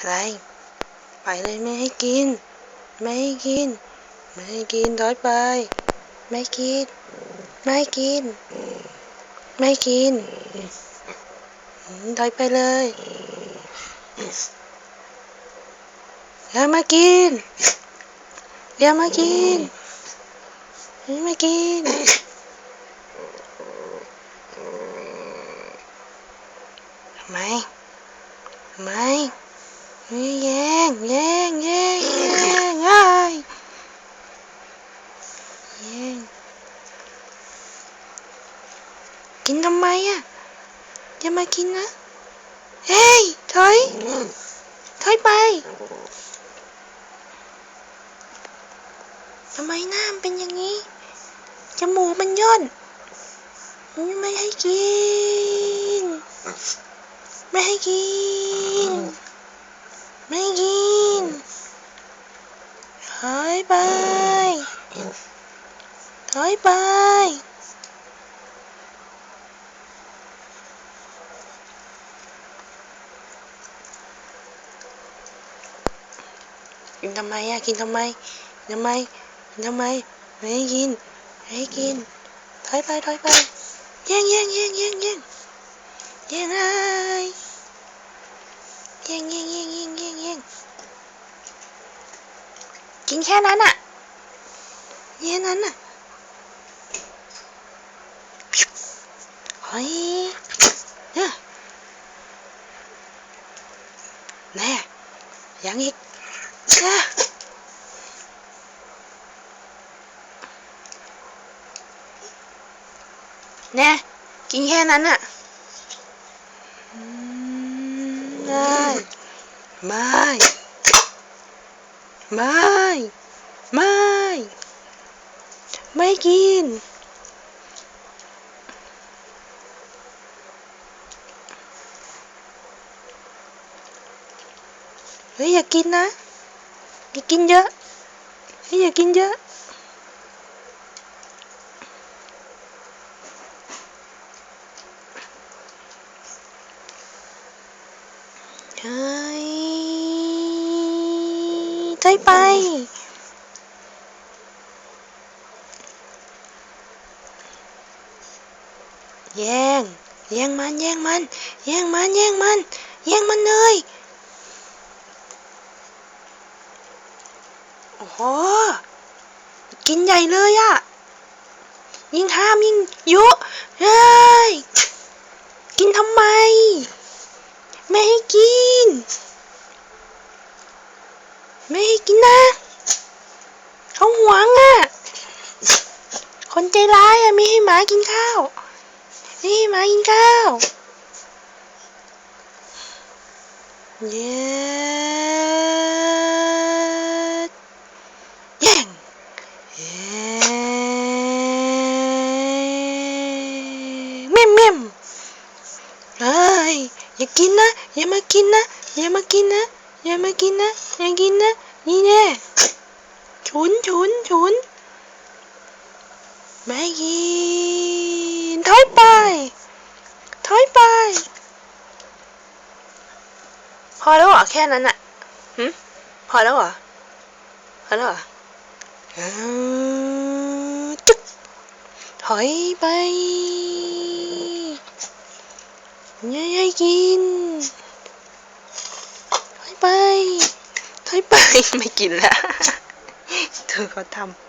อะไร ไปเลยไม่ให้กิน ไม่ให้กิน ไม่ให้กินถอยไป ไม่กิน ไม่กิน ไม่กินถอยไปเลยอย่ามากินอย่ามากินอย่กินทำไมทำไมเฮ้ย แย่งแย่งแย่งแย่งไอ้ยแย่งกินทำไมอะอย่ามากินนะ เฮ้ยถอยถอยไปทำไมหน้ามันเป็นอย่างนี้ จมูกมันย่น ไม่ให้กิน ไม่ให้กิน ไม่ให้กินถอยไปถอยไป กินทำไมอะกินทำไม ทำไมกินทำไม ไม่กิน ไม่ให้กิน ถอยไป ถอยไป แย่งแย่งแย่งแย่งแย่งแย่งไอ แย่งแย่งแย่งแย่งแย่งแย่งกินแค่นั้นอะแค่นั้นอะเฮ้ยเนี่ยแน่ยังอีกเนี่ยแน่กินแค่นั้นอะอื มได้ไม่ไม่ไม่ไม่กินเฮ้ยอย่ากินนะ อย่ากิน เยอะเฮ้ยอย่ากินเฮ้ยถอยไป แย่ง แย่งมัน แย่งมัน แย่งมัน แย่งมัน แย่งมันเลย โอ้โห กินใหญ่เลยอะยิ่งห้ามยิ่งยุเฮ้ยกินทำไม ไม่ให้กิน ไม่ให้กินนะ เขาหวงอะคนใจร้ายอะไม่ให้หมากินข้าว ไม่ให้หมากินข้าว เย็ดแย่งเย้เมี่ยมเมี่ยมเอ้ยอย่ากินนะ อย่ามากินนะ อย่ามากินนะ อย่ามากินนะ อย่ากินนะ นี่แน่ฉุนฉุนฉุนไม่กินถอยไปถอยไป พอแล้วเหรอแค่นั้นอะหึพอแล้วเหรอพอแล้วเหรอจึ๊กถอยไปอย่าให้กิน ไปถอยไปไม่กินแล้วเธอเขาทำ